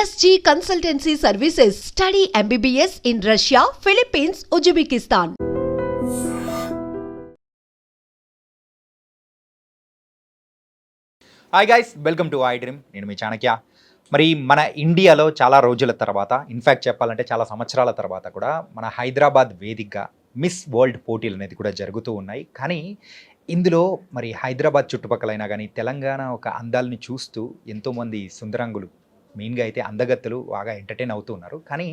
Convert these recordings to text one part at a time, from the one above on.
SG consultancy services study MBBS in Russia Philippines Uzbekistan hi guys welcome to I dream నేను మీ చాణక్య. మరి మన ఇండియాలో చాలా రోజుల తర్వాత ఇన్ఫ్యాక్ట్ చెప్పాలంటే చాలా సంవత్సరాల తర్వాత కూడా మన హైదరాబాద్ వేదికగా మిస్ వరల్డ్ పోటీలు అనేది కూడా జరుగుతూ ఉన్నాయి. కానీ ఇందులో మరి హైదరాబాద్ చుట్టుపక్కలైనా కానీ తెలంగాణ ఒక అందాలని చూస్తూ ఎంతోమంది సుందరంగులు మెయిన్గా అయితే అందగత్తెలు బాగా ఎంటర్టైన్ అవుతూ ఉన్నారు. కానీ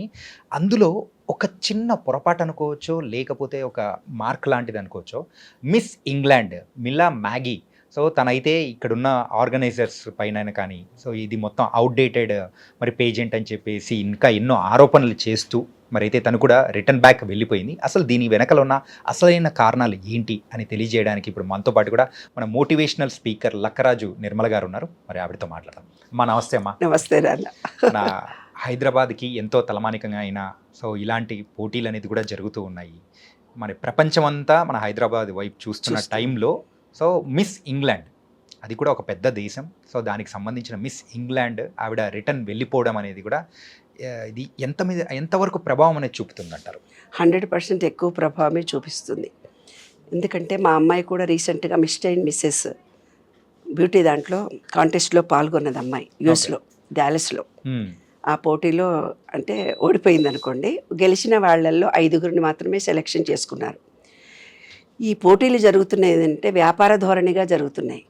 అందులో ఒక చిన్న పొరపాటు అనుకోవచ్చో లేకపోతే ఒక మార్క్ లాంటిది అనుకోవచ్చో Miss England Milla Magee so తనైతే ఇక్కడున్న ఆర్గనైజర్స్ పైన కానీ సో ఇది మొత్తం అవుట్డేటెడ్ మరి పేజెంట్ అని చెప్పేసి ఇంకా ఎన్నో ఆరోపణలు చేస్తూ మరి అయితే తను కూడా రిటర్న్ బ్యాక్ వెళ్ళిపోయింది. అసలు దీని వెనకల ఉన్న అసలైన కారణాలు ఏంటి అని తెలియజేయడానికి ఇప్పుడు మనతో పాటు కూడా మన మోటివేషనల్ స్పీకర్ లక్కరాజు నిర్మల గారు ఉన్నారు. మరి ఆవిడతో మాట్లాడదాం. అమ్మా నమస్తే అమ్మా. నమస్తే మన హైదరాబాద్కి ఎంతో తలమానికంగా అయిన సో ఇలాంటి పోటీలు అనేది కూడా జరుగుతూ ఉన్నాయి. మరి ప్రపంచమంతా మన హైదరాబాద్ వైపు చూస్తున్న. టైంలో సో మిస్ ఇంగ్లాండ్ అది కూడా ఒక పెద్ద దేశం. సో దానికి సంబంధించిన మిస్ ఇంగ్లాండ్ ఆవిడ రిటర్న్ వెళ్ళిపోవడం అనేది కూడా ఇది ఎంత మీద ఎంతవరకు ప్రభావం అనేది చూపుతుందంటారు? హండ్రెడ్ పర్సెంట్ ఎక్కువ ప్రభావమే చూపిస్తుంది. ఎందుకంటే మా అమ్మాయి కూడా రీసెంట్గా మిస్టర్ అండ్ మిస్సెస్ బ్యూటీ దాంట్లో కాంటెస్ట్లో పాల్గొన్నది అమ్మాయి యూఎస్లో డాలస్లో. హ్మ్. ఆ పోటీలో అంటే ఓడిపోయింది అనుకోండి గెలిచిన వాళ్ళల్లో ఐదుగురిని మాత్రమే సెలెక్షన్ చేసుకున్నారు. ఈ పోటీలు జరుగుతున్నాయి అంటే వ్యాపార ధోరణిగా జరుగుతున్నాయి.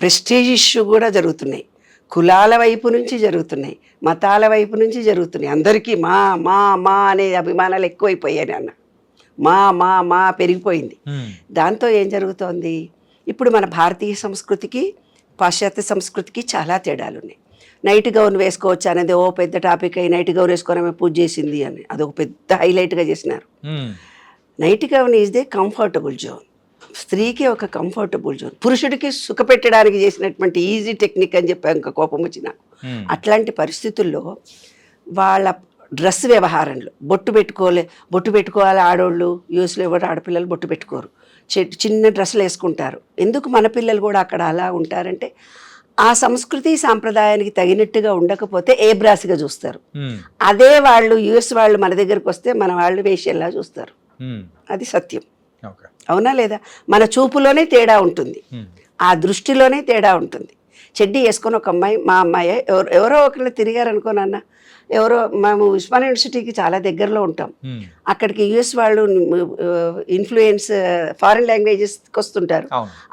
ప్రెస్టేజ్ ఇష్యూ కూడా జరుగుతున్నాయి. కులాల వైపు నుంచి జరుగుతున్నాయి. మతాల వైపు నుంచి జరుగుతున్నాయి. అందరికీ మా మా మా అనే అభిమానాలు ఎక్కువైపోయాయి అన్న మా మా మా పెరిగిపోయింది. దాంతో ఏం జరుగుతోంది? ఇప్పుడు మన భారతీయ సంస్కృతికి పాశ్చాత్య సంస్కృతికి చాలా తేడాలు ఉన్నాయి నైట్ గౌన్ వేసుకోవచ్చు అనేది ఓ పెద్ద టాపిక్ అయి నైట్ గౌన్ వేసుకొని ఆమె పూజ చేసింది అని అదొక పెద్ద హైలైట్గా చేసినారు. Night gown is the comfortable zone స్త్రీకి ఒక కంఫర్టబుల్ జోన్ పురుషుడికి సుఖపెట్టడానికి చేసినటువంటి ఈజీ టెక్నిక్ అని చెప్పి ఇంకా కోపం వచ్చి నాకు హ్మ్. అట్లాంటి పరిస్థితుల్లో వాళ్ళ డ్రెస్ వ్యవహారంలో బొట్టు పెట్టుకోలే బొట్టు పెట్టుకోవాలి ఆడోళ్ళు యూఎస్లో ఎవరు ఆడపిల్లలు బొట్టు పెట్టుకోరు చి- చిన్న డ్రెస్సులు వేసుకుంటారు ఎందుకు మన పిల్లలు కూడా అక్కడ అలా ఉంటారంటే ఆ సంస్కృతి సాంప్రదాయానికి తగినట్టుగా ఉండకపోతే ఏ బ్రాసిగా చూస్తారు హ్మ్. అదే వాళ్ళు యుఎస్ వాళ్ళు మన దగ్గరకు వస్తే మన వాళ్ళు వేషల్లా చూస్తారు. అది సత్యం. అవునా లేదా? మన చూపులోనే తేడా ఉంటుంది. ఆ దృష్టిలోనే తేడా ఉంటుంది. చెడ్డీ వేసుకొని ఒక అమ్మాయి మా అమ్మాయి ఎవరో ఎవరో ఒకళ్ళు తిరిగారు అనుకోనన్న ఎవరో మేము ఉస్మాన్ యూనివర్సిటీకి చాలా దగ్గరలో ఉంటాం. అక్కడికి యుఎస్ వాళ్ళు ఇన్ఫ్లుయెన్స్ ఫారిన్ లాంగ్వేజెస్కి వస్తుంటారు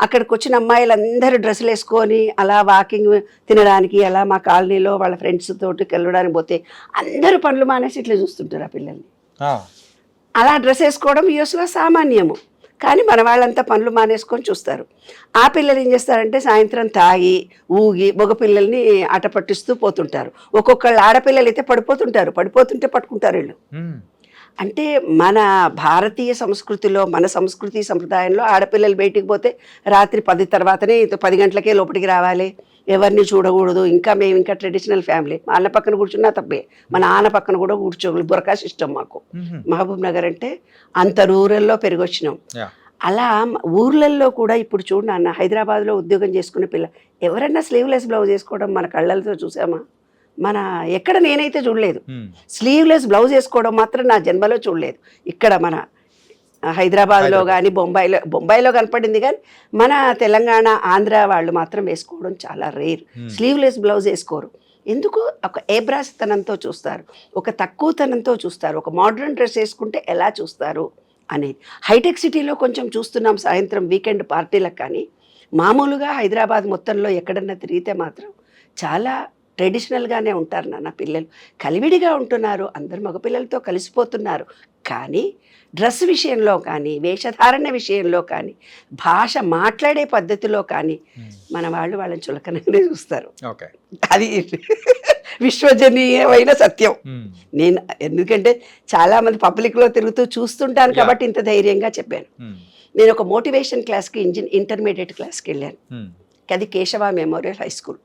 అక్కడికి వచ్చిన అమ్మాయిలు అందరూ డ్రెస్సులు వేసుకొని అలా వాకింగ్ తినడానికి అలా మా కాలనీలో వాళ్ళ ఫ్రెండ్స్ తోటి వెళ్ళడానికి పోతే అందరూ పనులు మానేసి ఇట్లా చూస్తుంటారు ఆ పిల్లల్ని. అలా డ్రెస్ వేసుకోవడం యూఎస్లో సామాన్యము. కానీ మన వాళ్ళంతా పనులు మానేసుకొని చూస్తారు. ఆ పిల్లలు ఏం చేస్తారంటే సాయంత్రం తాగి ఊగి మగ పిల్లల్ని ఆట పట్టిస్తూ పోతుంటారు. ఒక్కొక్కళ్ళు ఆడపిల్లలు అయితే పడిపోతుంటారు. పడిపోతుంటే పట్టుకుంటారు వీళ్ళు. అంటే మన భారతీయ సంస్కృతిలో మన సంస్కృతి సంప్రదాయంలో ఆడపిల్లలు బయటికి పోతే రాత్రి పది తర్వాతనే పది గంటలకే లోపలికి రావాలి. ఎవరిని చూడకూడదు. ఇంకా మేము ఇంకా ట్రెడిషనల్ ఫ్యామిలీ మా అన్న పక్కన కూర్చున్నా తప్పే. మా నాన్న పక్కన కూడా కూర్చోగలరు బురకాష్ ఇష్టం మాకు. మహబూబ్ నగర్ అంటే అంత రూరల్లో పెరిగొచ్చినాం. అలా ఊర్లల్లో కూడా ఇప్పుడు చూడు నాన్న హైదరాబాద్లో ఉద్యోగం చేసుకునే పిల్ల ఎవరైనా స్లీవ్లెస్ బ్లౌజ్ వేసుకోవడం మన కళ్ళతో చూసామా? మన ఎక్కడ నేనైతే చూడలేదు. స్లీవ్లెస్ బ్లౌజ్ వేసుకోవడం మాత్రం నా జన్మలో చూడలేదు. ఇక్కడ మన హైదరాబాద్లో హైదరాబాద్. కానీ బొంబాయిలో బొంబాయిలో కనపడింది కానీ మన తెలంగాణ ఆంధ్ర వాళ్ళు మాత్రం వేసుకోవడం చాలా రేర్. స్లీవ్లెస్ బ్లౌజ్ వేసుకోరు. ఎందుకు? ఒక ఏబ్రాస్తనంతో చూస్తారు. ఒక తక్కువతనంతో చూస్తారు. ఒక మోడర్న్ డ్రెస్ వేసుకుంటే ఎలా చూస్తారు అనేది హైటెక్ సిటీలో కొంచెం చూస్తున్నాం సాయంత్రం వీకెండ్ పార్టీలకు కానీ. మామూలుగా హైదరాబాద్ మొత్తంలో ఎక్కడన్నా తిరిగితే మాత్రం చాలా ట్రెడిషనల్గానే ఉంటారు నాన్న పిల్లలు కలివిడిగా ఉంటున్నారు అందరు మగపిల్లలతో కలిసిపోతున్నారు కానీ డ్రెస్ విషయంలో కానీ వేషధారణ విషయంలో కానీ భాష మాట్లాడే పద్ధతిలో కానీ. మన వాళ్ళు వాళ్ళని చులకనగానే చూస్తారు అది విశ్వజనీయమైన సత్యం. నేను ఎందుకంటే చాలామంది పబ్లిక్లో తిరుగుతూ చూస్తుంటాను. కాబట్టి ఇంత ధైర్యంగా చెప్పాను. నేను ఒక మోటివేషన్ క్లాస్కి ఇంజిన్ ఇంటర్మీడియట్ క్లాస్కి వెళ్ళాను. అది Keshava memorial high school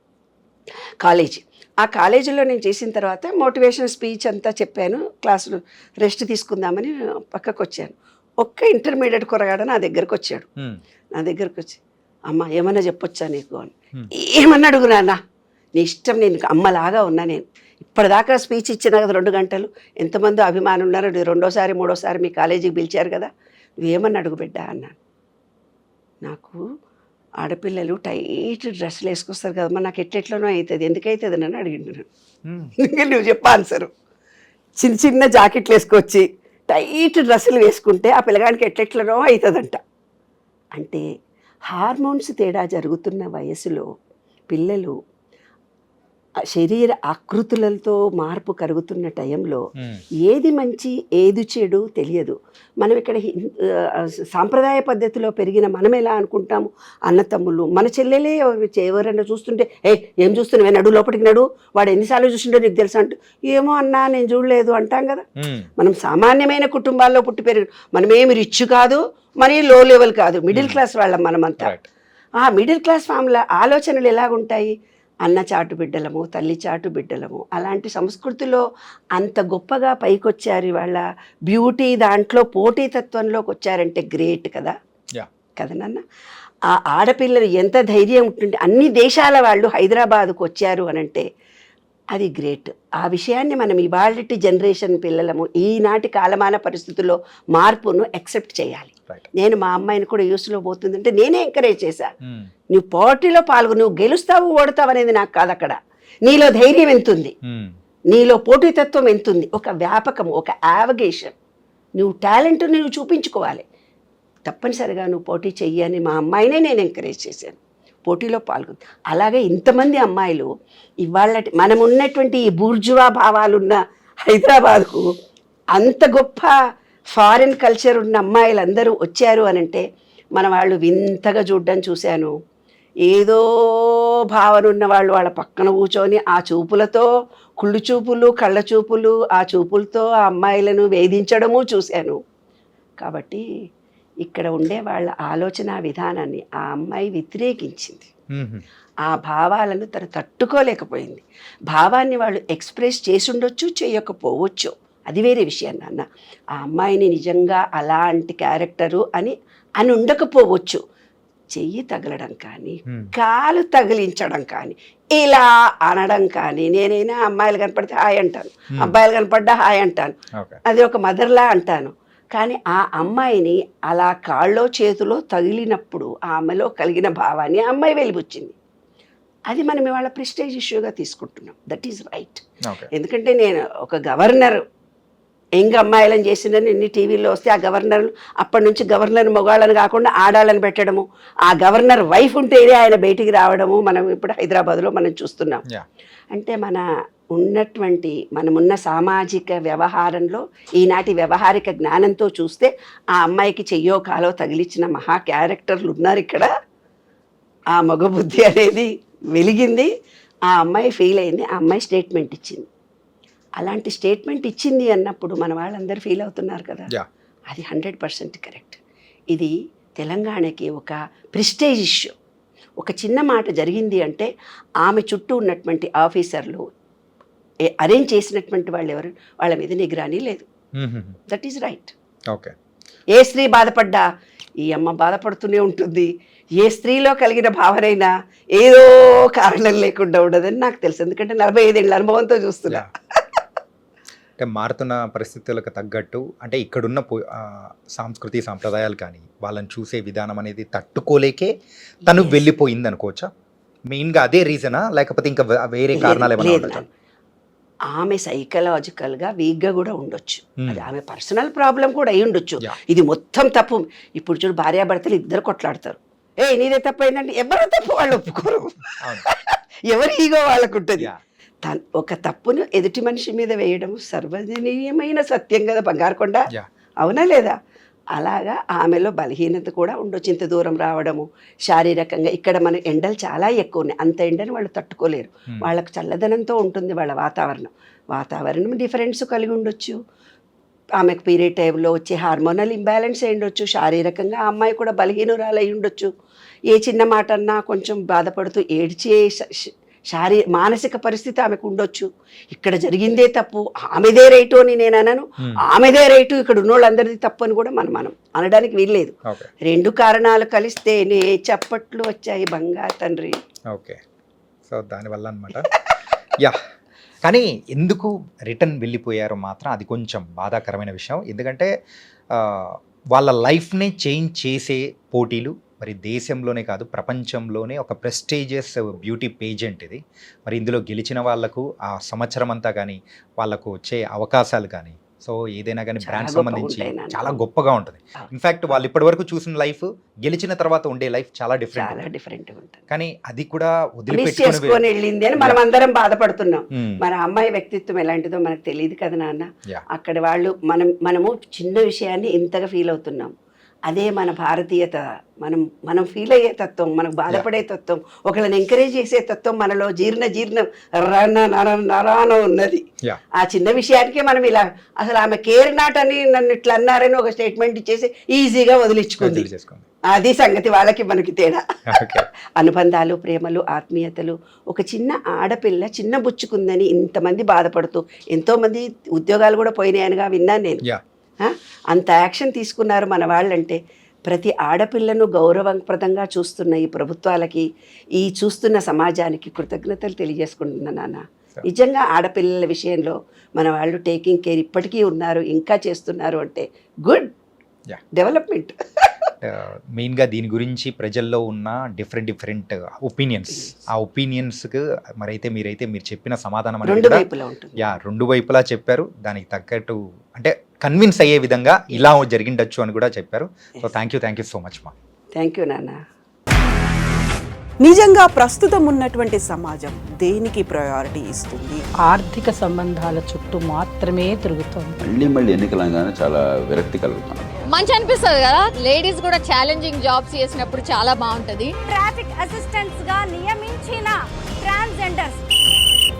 college. ఆ కాలేజీలో నేను చేసిన తర్వాత మోటివేషన్ స్పీచ్ అంతా చెప్పాను. క్లాసులు రెస్ట్ తీసుకుందామని పక్కకు వచ్చాను ఒక్క ఇంటర్మీడియట్ కురగాడ నా దగ్గరకు వచ్చాడు. నా దగ్గరకు వచ్చి అమ్మ ఏమన్నా చెప్పొచ్చా నీకు? అని. ఏమన్నా అడుగు నాన్న? నీ ఇష్టం నేను అమ్మలాగా ఉన్నా నేను. ఇప్పటిదాకా స్పీచ్ ఇచ్చిన కదా రెండు గంటలు. ఎంతమంది అభిమానులు ఉన్నారు. రెండోసారి మూడోసారి మీ కాలేజీకి పిలిచారు కదా. నువ్వేమని అడుగు బిడ్డా? అన్నాను. నాకు ఆడపిల్లలు టైట్ డ్రెస్సులు వేసుకొస్తారు కదమ్మా నాకు ఎట్లెట్లనో అవుతుంది ఎందుకైతుంది అని అడిగిండు. ఇంకా నువ్వు చెప్పు ఆన్సరు. చిన్న చిన్న జాకెట్లు వేసుకొచ్చి టైట్ డ్రెస్సులు వేసుకుంటే ఆ పిల్లగానికి ఎట్లెట్లనో అవుతుందంట అంటే హార్మోన్స్ తేడా జరుగుతున్న వయసులో పిల్లలు శరీర ఆకృతులతో మార్పు కరుగుతున్న టైంలో. ఏది మంచి ఏది చెడు తెలియదు. మనం ఇక్కడ సాంప్రదాయ పద్ధతిలో పెరిగిన మనం ఎలా అనుకుంటాము? అన్న తమ్ముళ్ళు మన చెల్లెలే ఎవరు- ఎవరైనా చూస్తుంటే ఏ ఏం చూస్తున్నావే? నడు లోపలికి నడు. వాడు ఎన్నిసార్లు చూసిండో నీకు తెలుసా? అంటూ ఏమో అన్నా నేను చూడలేదు అంటాం కదా. మనం సామాన్యమైన కుటుంబాల్లో పుట్టి పెరిగి మనమేమి రిచ్ కాదు మరీ లో లెవెల్ కాదు. మిడిల్ క్లాస్ వాళ్ళం మనమంతా. ఆ మిడిల్ క్లాస్ ఫ్యామిలీ ఆలోచనలు ఎలాగుంటాయి? అన్న చాటు బిడ్డలము తల్లి చాటు బిడ్డలము. అలాంటి సంస్కృతిలో అంత గొప్పగా పైకొచ్చారు వాళ్ళ బ్యూటీ దాంట్లో పోటీతత్వంలోకి వచ్చారంటే గ్రేట్ కదా. కదా నాన్న? ఆ ఆడపిల్లలు ఎంత ధైర్యం ఉంటుంది. అన్ని దేశాల వాళ్ళు హైదరాబాద్కు వచ్చారు అనంటే అది గ్రేట్. ఆ విషయాన్ని మనం ఇవాళ జనరేషన్ పిల్లలము ఈనాటి కాలమాన పరిస్థితుల్లో మార్పును యాక్సెప్ట్ చేయాలి. నేను మా అమ్మాయిని కూడా యూస్లో పోతుందంటే నేనే ఎంకరేజ్ చేశా. మ్మ్. నువ్వు పోటీలో పాల్గొ నువ్వు గెలుస్తావు ఓడతావు అనేది నాకు కాదు అక్కడ. నీలో ధైర్యం ఎంతుంది. మ్మ్. నీలో పోటీతత్వం ఎంతుంది. ఒక వ్యాపకం ఒక యావగేషన్ నువ్వు టాలెంట్ నువ్వు చూపించుకోవాలి. తప్పనిసరిగా నువ్వు పోటీ చెయ్యి అని మా అమ్మాయినే నేను ఎంకరేజ్ చేశాను. పోటీలో పాల్గొంది. అలాగే ఇంతమంది అమ్మాయిలు ఇవాళ మనం ఉన్నటువంటి ఈ బూర్జువా భావాలున్న హైదరాబాద్కు అంత గొప్ప ఫారిన్ కల్చర్ ఉన్న అమ్మాయిలందరూ వచ్చారు అని అంటే మన వాళ్ళు వింతగా చూడడం చూశాను. ఏదో భావన ఉన్న వాళ్ళు వాళ్ళ పక్కన కూర్చొని ఆ చూపులతో కుళ్ళు చూపులు కళ్ళ చూపులు ఆ చూపులతో ఆ అమ్మాయిలను వేధించడము చూశాను. కాబట్టి ఇక్కడ ఉండే వాళ్ళ ఆలోచన విధానాన్ని ఆ అమ్మాయి వ్యతిరేకించింది. ఆ భావాలను తను తట్టుకోలేకపోయింది. భావాన్ని వాళ్ళు ఎక్స్ప్రెస్ చేసుండొచ్చు చేయకపోవచ్చు. అది వేరే విషయం నాన్న. ఆ అమ్మాయిని నిజంగా అలాంటి క్యారెక్టరు అని అని ఉండకపోవచ్చు. చెయ్యి తగలడం కానీ. కాలు తగిలించడం కానీ ఇలా అనడం కానీ నేనైనా అమ్మాయిలు కనపడితే హాయ్ అంటాను. అబ్బాయిలు కనపడ్డా హాయ్ అంటాను. అది ఒక మదర్లా అంటాను. కానీ ఆ అమ్మాయిని అలా కాళ్ళో చేతిలో తగిలినప్పుడు ఆమెలో కలిగిన భావాన్ని ఆ అమ్మాయి వెలిబుచ్చింది. అది మనం ఇవాళ ప్రెస్టేజ్ ఇష్యూగా తీసుకుంటున్నాం. దట్ ఈజ్ రైట్ ఎందుకంటే నేను ఒక గవర్నర్ యంగ్ అమ్మాయిలను చేసిందని ఎన్ని టీవీలో వస్తే ఆ గవర్నర్ అప్పటి నుంచి గవర్నర్ మొగాళ్ళని కాకుండా ఆడాళ్ళని పెట్టడము ఆ గవర్నర్ వైఫ్ ఉంటేనే ఆయన బయటికి రావడము మనం ఇప్పుడు హైదరాబాద్లో మనం చూస్తున్నాం. అంటే మన ఉన్నటువంటి మనమున్న సామాజిక వ్యవహారంలో ఈనాటి వ్యవహారిక జ్ఞానంతో చూస్తే ఆ అమ్మాయికి చెయ్యో కాలో తగిలించిన మహా క్యారెక్టర్లు ఉన్నారు ఇక్కడ. ఆ మగ బుద్ధి అనేది వెలిగింది. ఆ అమ్మాయి ఫీల్ అయింది. ఆ అమ్మాయి స్టేట్మెంట్ ఇచ్చింది. అలాంటి స్టేట్మెంట్ ఇచ్చింది అన్నప్పుడు మన వాళ్ళందరూ ఫీల్ అవుతున్నారు కదా. అది హండ్రెడ్ పర్సెంట్ కరెక్ట్. ఇది తెలంగాణకి ఒక ప్రిస్టేజ్ ఇష్యూ. ఒక చిన్న మాట జరిగింది అంటే ఆమె చుట్టూ ఉన్నటువంటి ఆఫీసర్లు అరేంజ్ చేసినటువంటి వాళ్ళు ఎవరు? వాళ్ళ మీద నిగరాని లేదు. దట్ ఈజ్ రైట్ ఓకే ఏ స్త్రీ బాధపడ్డా? ఈ అమ్మ బాధపడుతూనే ఉంటుంది. ఏ స్త్రీలో కలిగిన భావనైనా ఏదో కారణం లేకుండా ఉండదని నాకు తెలుసు. ఎందుకంటే నలభై ఐదేళ్ళ అనుభవంతో చూస్తున్నా. అంటే మారుతున్న పరిస్థితులకు తగ్గట్టు అంటే ఇక్కడున్న సాంస్కృతి సాంప్రదాయాలు కానీ వాళ్ళని చూసే విధానం అనేది తట్టుకోలేకే తను. వెళ్ళిపోయింది అనుకోవచ్చా మెయిన్గా అదే రీజనా లేకపోతే ఇంకా వేరే కారణాలు ఏమైనా. ఆమె సైకలాజికల్గా వీక్గా కూడా ఉండొచ్చు. అది ఆమె పర్సనల్ ప్రాబ్లం కూడా అయి ఉండొచ్చు. ఇది మొత్తం తప్పు. ఇప్పుడు చూడు భార్యాభర్తలు ఇద్దరు కొట్లాడతారు. ఏ నీదే తప్పు అయిందంటే ఎవరు తప్పు? వాళ్ళు ఒప్పుకోరు. ఎవరి ఈగో వాళ్ళకు ఉంటుంది ఒక తప్పును ఎదుటి మనిషి మీద వేయడం సర్వజనీయమైన సత్యం కదా బంగారుకొండ యా. అవునా లేదా? అలాగా ఆమెలో బలహీనత కూడా ఉండొచ్చు ఇంత దూరం రావడము. శారీరకంగా ఇక్కడ మన ఎండలు చాలా ఎక్కువ ఉన్నాయి. అంత ఎండని వాళ్ళు తట్టుకోలేరు. వాళ్ళకు చల్లదనంతో ఉంటుంది వాళ్ళ వాతావరణం. వాతావరణం డిఫరెన్స్ కలిగి ఉండొచ్చు. ఆమెకు పీరియడ్ టైంలో వచ్చే హార్మోనల్ ఇంబ్యాలెన్స్ అయి ఉండొచ్చు. శారీరకంగా ఆ అమ్మాయి కూడా బలహీనురాలు అయి ఉండొచ్చు. ఏ చిన్న మాట అన్నా కొంచెం బాధపడుతూ ఏడ్చే శారీ మానసిక పరిస్థితి ఆమెకు ఉండొచ్చు. ఇక్కడ జరిగిందే తప్పు. ఆమెదే రైటు అని నేను అనను. ఆమెదే రైటు. ఇక్కడ ఉన్న వాళ్ళందరిది తప్పు అని కూడా మనం మనం అనడానికి వీల్లేదు. రెండు కారణాలు కలిస్తేనే చప్పట్లు వచ్చాయి బంగారు తండ్రి. ఓకే. సో దానివల్ల అనమాట యా. కానీ ఎందుకు రిటర్న్ వెళ్ళిపోయారో మాత్రం అది కొంచెం బాధాకరమైన విషయం. ఎందుకంటే వాళ్ళ లైఫ్ని చేంజ్ చేసే పోటీలు మరి దేశంలోనే కాదు ప్రపంచంలోనే ఒక ప్రెస్టీజియస్ బ్యూటీ పేజెంట్ ఇది. మరి ఇందులో గెలిచిన వాళ్ళకు ఆ సంవత్సరం అంతా కానీ వాళ్ళకు వచ్చే అవకాశాలు కానీ సో ఏదైనా కానీ బ్రాండ్ సంబంధించి. చాలా గొప్పగా ఉంటుంది. ఆ. ఇన్ఫాక్ట్ వాళ్ళు ఇప్పటి వరకు చూసిన లైఫ్ గెలిచిన తర్వాత ఉండే లైఫ్ చాలా డిఫరెంట్ డిఫరెంట్ ఉంటుంది. కానీ అది కూడా వదిలిపెట్టుకుని వెళ్ళింది అని మనం అందరం బాధపడుతున్నాం. ఉమ్, మన అమ్మాయి వ్యక్తిత్వం ఎలాంటిదో మనకు తెలియదు కదా నాన్న. అక్కడ వాళ్ళు మనం మనము చిన్న విషయాన్ని ఇంతగా ఫీల్ అవుతున్నాం. అదే మన భారతీయత మనం మనం ఫీల్ అయ్యే తత్వం మనకు బాధపడే తత్వం ఒకళ్ళని ఎంకరేజ్ చేసే తత్వం మనలో జీర్ణ జీర్ణం రన నర నరాన ఉన్నది. ఆ చిన్న విషయానికే మనం ఇలా అసలు ఆమె కేర్ నాట్ అని నన్ను ఇట్లా అన్నారని ఒక స్టేట్మెంట్ ఇచ్చేసి ఈజీగా వదిలించుకుంది. అది సంగతి వాళ్ళకి మనకి తేడా. అనుబంధాలు ప్రేమలు ఆత్మీయతలు ఒక చిన్న ఆడపిల్ల చిన్న బుచ్చుకుందని ఇంతమంది బాధపడుతూ ఎంతోమంది ఉద్యోగాలు కూడా పోయినాయనిగా విన్నాను నేను? అంత యాక్షన్ తీసుకున్నారు మన వాళ్ళంటే ప్రతి ఆడపిల్లను గౌరవప్రదంగా చూస్తున్న ఈ ప్రభుత్వాలకి ఈ చూస్తున్న సమాజానికి కృతజ్ఞతలు తెలియజేసుకుంటున్నా నాన్న. నిజంగా ఆడపిల్లల విషయంలో మన వాళ్ళు టేకింగ్ కేర్ ఇప్పటికీ ఉన్నారు ఇంకా చేస్తున్నారు అంటే గుడ్. డెవలప్మెంట్. మెయిన్గా దీని గురించి ప్రజల్లో ఉన్న డిఫరెంట్ డిఫరెంట్ ఒపీనియన్స్. ఆ ఒపీనియన్స్కి మరైతే మీరైతే మీరు చెప్పిన సమాధానం అనేది రెండు కూడా వైపులా ఉంటుంది. యా రెండు వైపులా చెప్పారు. దానికి తగ్గట్టు అంటే కన్విన్స్ అయ్యే విధంగా ఇలా జరిగిండొచ్చు అని కూడా చెప్పారు. So thank you thank you so much మా థ్యాంక్ యూ నాన్న నిజంగా ప్రస్తుతం ఉన్నటువంటి సమాజం దేనికి ప్రయారిటీ ఇస్తుంది? ఆర్థిక సంబంధాల చుట్టూ మాత్రమే తిరుగుతోంది. మళ్ళీ మళ్ళీ ఎన్నికలంగానే చాలా విరక్తి కలుగుతాను మంచి అనిపిస్తుంది కదా? లేడీస్ కూడా ఛాలెంజింగ్ జాబ్స్ చేసినప్పుడు చాలా బాగుంటది. ట్రాఫిక్ అసిస్టెంట్స్గా నియమించిన ట్రాన్స్జెండర్స్